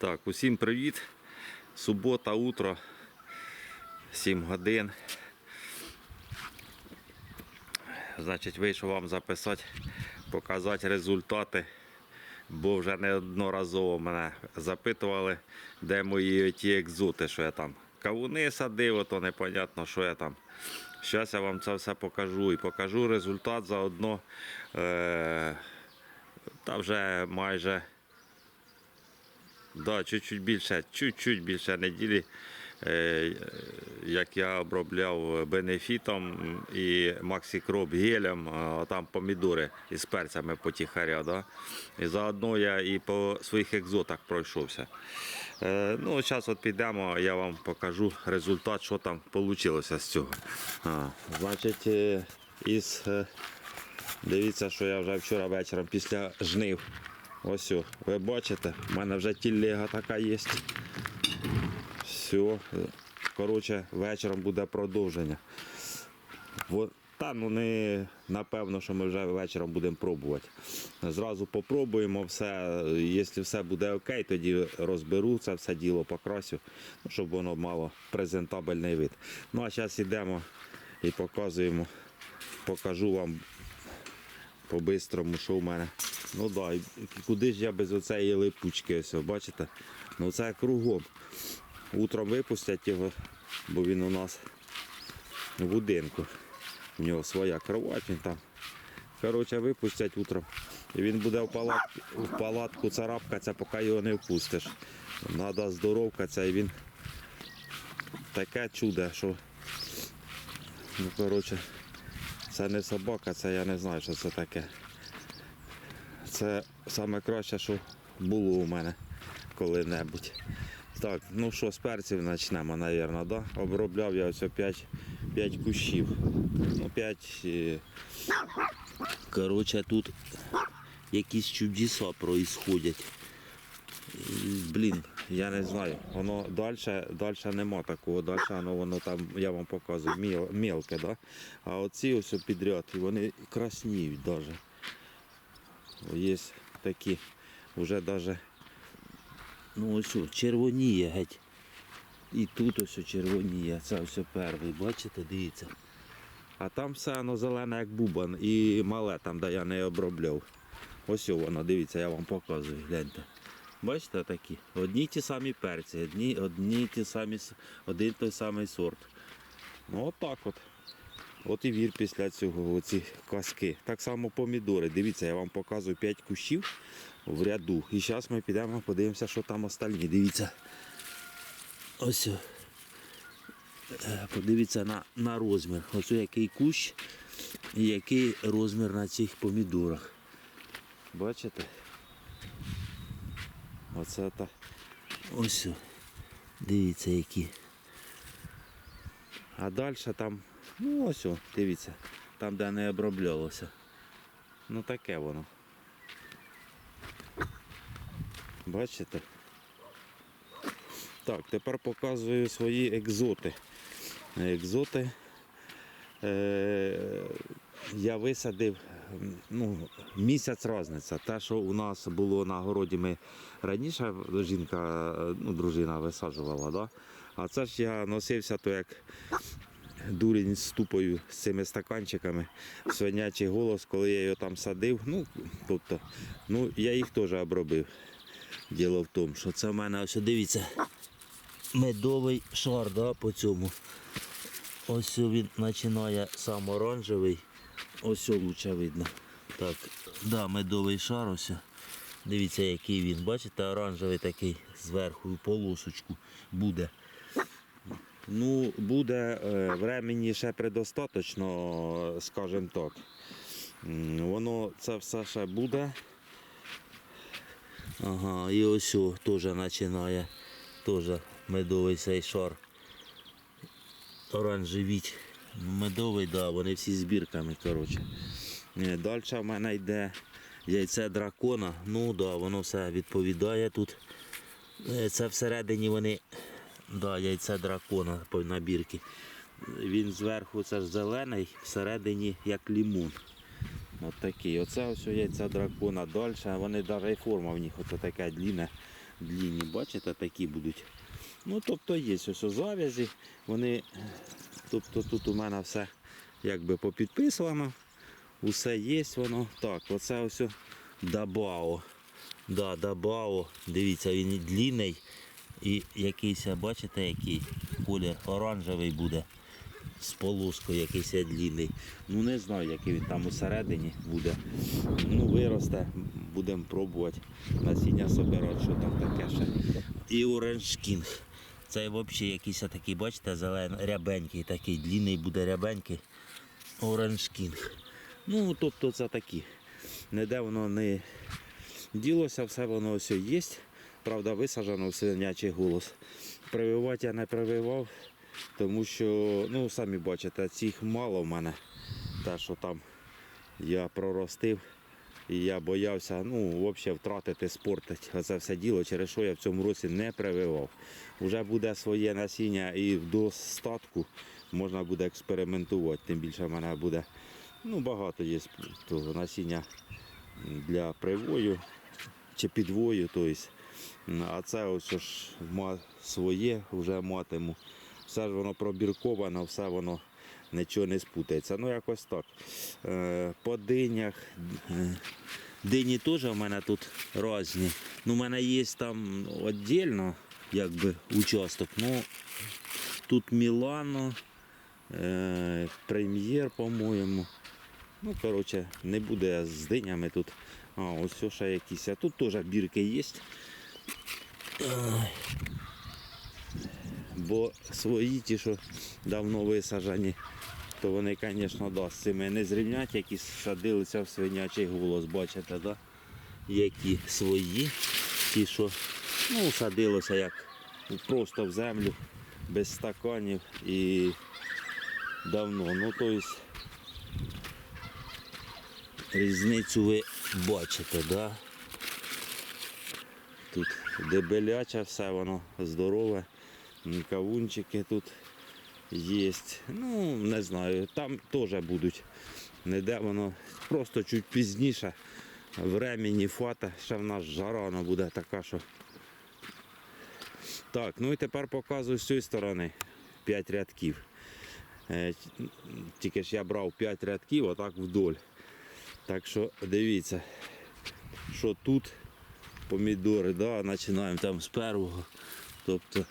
Так, усім привіт. Субота, утро, 7 годин. Значить, вийшов вам записати, показати результати, бо вже неодноразово мене запитували, де мої ті екзоти, що я там кавуни садив, то непонятно, що я там. Зараз я вам це все покажу і покажу результат заодно. Е- та вже майже Да, чуть-чуть більше, чуть-чуть більше неділі, е, як я обробляв бенефітом і максикроп гелем, а там помідори із перцями потіхаря. Да? І заодно я і по своїх екзотах пройшовся. Е, ну, зараз от підемо, я вам покажу результат, що там вийшло з цього. А, значить, е, із, дивіться, що я вже вчора вечором після жнив. Ось, ви бачите, в мене вже тілега така є. Все. Коротше, вечором буде продовження. Та ну не напевно, що ми вже вечором будемо пробувати. Зразу попробуємо все. Якщо все буде окей, тоді розберу це все діло, покрасю, щоб воно мало презентабельний вид. Ну а зараз йдемо і показуємо, покажу вам по-бистрому, що в мене. Ну да, куди ж я без оцеї липучки, ось, бачите? Ну це кругом. Утром випустять його, бо він у нас в будинку. У нього своя кровать, він там. Коротше, випустять утром. І він буде в палатку, в палатку царапкатися, поки його не впустиш. Треба здоровкатися і він таке чудо, що ну коротше, це не собака, це я не знаю, що це таке. Це саме краще, що було у мене коли-небудь. Так, ну що, з перців почнемо, мабуть, да? Обробляв я ось 5, 5 кущів. Ну, 5. е, Коротше, тут якісь чудеса происходять. Блін, я не знаю. Воно далі, далі нема такого, далі воно, воно там, я вам показую, міл, мелке, да? а оці ось підряд, і вони красніють навіть. Є такі вже навіть ну ось червоніє геть. І тут ось червоніє, це о перший, бачите, дивіться. А там все воно зелене як бубан і мале там, де я не обробляв. Ось воно, дивіться, я вам показую, гляньте. Бачите такі? Одні ті самі перці, одні, одні ті самі, один той самий сорт. Ну от так от. От і вір після цього, оці казки. Так само помідори. Дивіться, я вам показую 5 кущів в ряду. І зараз ми підемо подивимося, що там остальні. Дивіться. Ось. Е, Подивіться на, на розмір. Ось який кущ і який розмір на цих помідорах. Бачите? Оце так. Ось. Дивіться які. А далі там, ну ось, о, дивіться, там де не оброблялося. Ну таке воно. Бачите? Так, тепер показую свої екзоти. Екзоти е, я висадив ну, місяць різниця. Те, що у нас було на городі, ми раніше жінка, е, ну, дружина висаджувала, да? а це ж я носився то як дурень з тупою з цими стаканчиками, свинячий голос, коли я його там садив. Ну, тобто, ну, я їх теж обробив. Діло в тому, що це в мене ось дивіться, медовий шар да, по цьому. Ось він починає сам оранжевий. Ось лучше видно. Так, да, медовий шар ось. Дивіться, який він. Бачите, оранжевий такий зверху полосочку буде. Ну, буде е, времені ще предостаточно, скажімо так. Воно це все ще буде. Ага, і ось теж починає теж медовий цей шар. Оранжевіть. Медовий, да, вони всі збірками, коротше. Далі в мене йде яйце дракона. Ну да, воно все відповідає тут. Е, Це всередині вони. Да, яйце дракона по набірки. Він зверху це ж зелений, всередині як лімон. От такий. Оце ось яйця дракона далі. Вони навіть форма в них оце таке длінне. длінні, бачите, такі будуть. Ну, тобто є ось зав'язі, вони, тобто тут у мене все якби попідписано, усе є воно. Так, оце ось Дабао. Да, Дабао. Дивіться, він і длінний і якийсь, бачите, який колір оранжевий буде з полоскою якийсь длінний. Ну не знаю, який він там усередині буде. Ну, виросте, будемо пробувати насіння собирати, що там таке ще. І Orange King. Це взагалі якийсь такий, бачите, зелений, рябенький, такий длінний буде рябенький. Orange King. Ну, тобто це такі. Ніде воно не ділося, все воно ось є. Правда, висаджено в свинячий голос. Прививати я не прививав, тому що, ну, самі бачите, цих мало в мене. Те, що там я проростив. І я боявся ну, взагалі втратити, спортити це все діло, через що я в цьому році не прививав. Вже буде своє насіння і в достатку можна буде експериментувати. Тим більше в мене буде ну, багато є того насіння для привою чи підвою. Тобто. А це ось ж своє вже матиму. Все ж воно пробірковано, все воно нічого не спутається. Ну якось так. Е, По динях. е, Дині теж у мене тут різні. Ну, у мене є там віддільно якби, участок. Ну, тут Мілано, е, прем'єр, по-моєму. Ну, коротше, не буде з динями тут. А, ось ще якісь. А тут теж бірки є. Бо свої ті, що давно висаджені, то вони, звісно, да, з цими не зрівнять, які садилися в свинячий голос, бачите, да? які свої, ті, що ну, садилося як просто в землю, без стаканів і давно. Ну, тобто, різницю ви бачите, да? Тут дебеляче все воно здорове, кавунчики тут є. Ну, не знаю, там теж будуть. Не де воно просто чуть пізніше. Времені фата, ще в нас жара вона буде така, що. Так, ну і тепер показую з цієї сторони 5 рядків. Е, Тільки ж я брав 5 рядків, отак вдоль. Так що дивіться, що тут помідори, да, починаємо там з першого. Тобто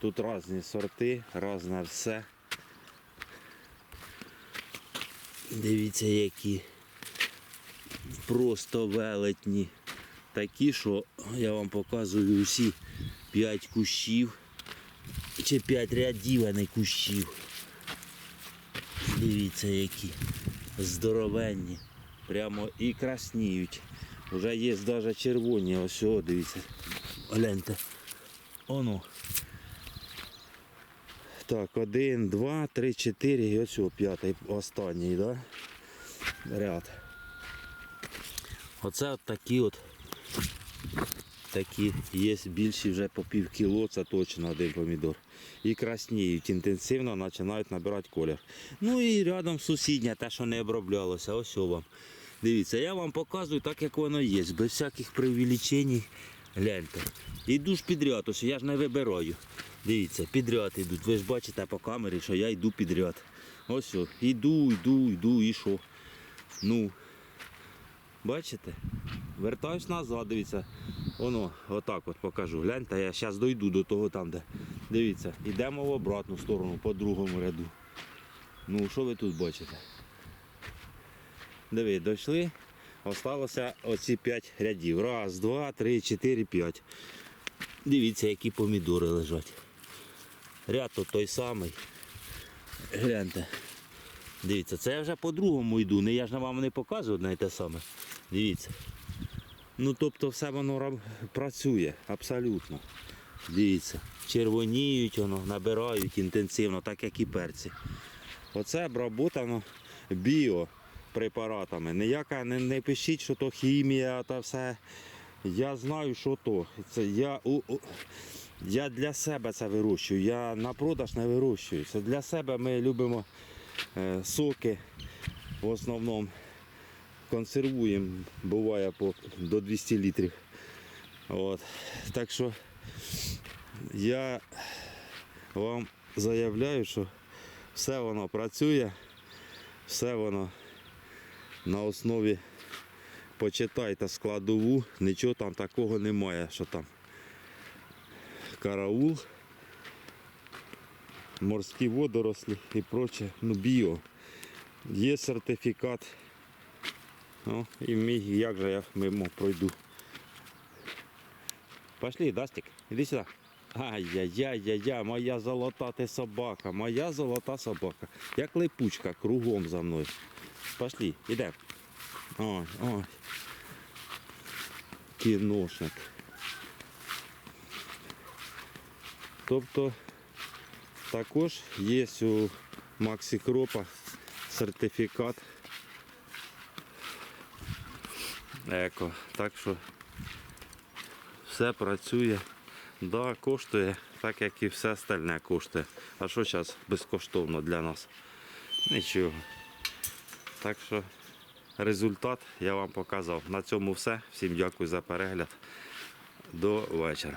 тут різні сорти, різне все. Дивіться, які просто велетні. Такі, що я вам показую усі 5 кущів чи 5 рядів, а не кущів. Дивіться, які здоровенні. Прямо і красніють. Вже є навіть червоні, ось дивіться. Гляньте. Оно. Так, один, два, три, чотири і ось п'ятий, останній, да? Ряд. Оце от такі от такі є більші вже по пів кіло, це точно один помідор. І красніють, інтенсивно починають набирати колір. Ну і рядом сусідня, те, що не оброблялося, ось вам. Дивіться, я вам показую так, як воно є, без всяких преувеличень. Гляньте. Іду ж підряд, ось я ж не вибираю. Дивіться, підряд йдуть. Ви ж бачите по камері, що я йду підряд. Ось, о, йду, йду, йду і що. Ну, бачите? Вертаюсь назад, дивіться. Воно, отак от покажу. Гляньте, я зараз дойду до того там, де. Дивіться, йдемо в обратну сторону, по другому ряду. Ну, що ви тут бачите? Диви, дійшли. Осталося оці 5 рядів. Раз, два, три, чотири, п'ять. Дивіться, які помідори лежать. Ряд тут той самий. Гляньте. Дивіться, це я вже по-другому йду. Не я ж вам не показую одне і те саме. Дивіться. Ну тобто все воно працює абсолютно. Дивіться. Червоніють воно, набирають інтенсивно, так як і перці. Оце обработано біопрепаратами. Ніяка не, не пишіть, що то хімія та все. Я знаю, що то. Це я, у, у, я для себе це вирощую. Я на продаж не вирощую. Це для себе ми любимо е, соки в основному консервуємо, буває по, до 200 літрів. От. Так що я вам заявляю, що все воно працює, все воно на основі почитайте складову, нічого там такого немає, що там караул, морські водорослі і проче, ну біо. Є сертифікат. Ну, і мій, як же я мимо пройду. Пошли, Дастик, іди сюди. Ай-яй-яй-яй-яй, моя золота ти собака, моя золота собака. Як липучка кругом за мною. Пошли, ідемо. Ой, ой. Кіношник. Тобто також є у Максі Кропа сертифікат еко. Так що все працює. Да, коштує, так як і все остальне коштує. А що зараз безкоштовно для нас? Нічого. Так що результат я вам показав. На цьому все. Всім дякую за перегляд. До вечора.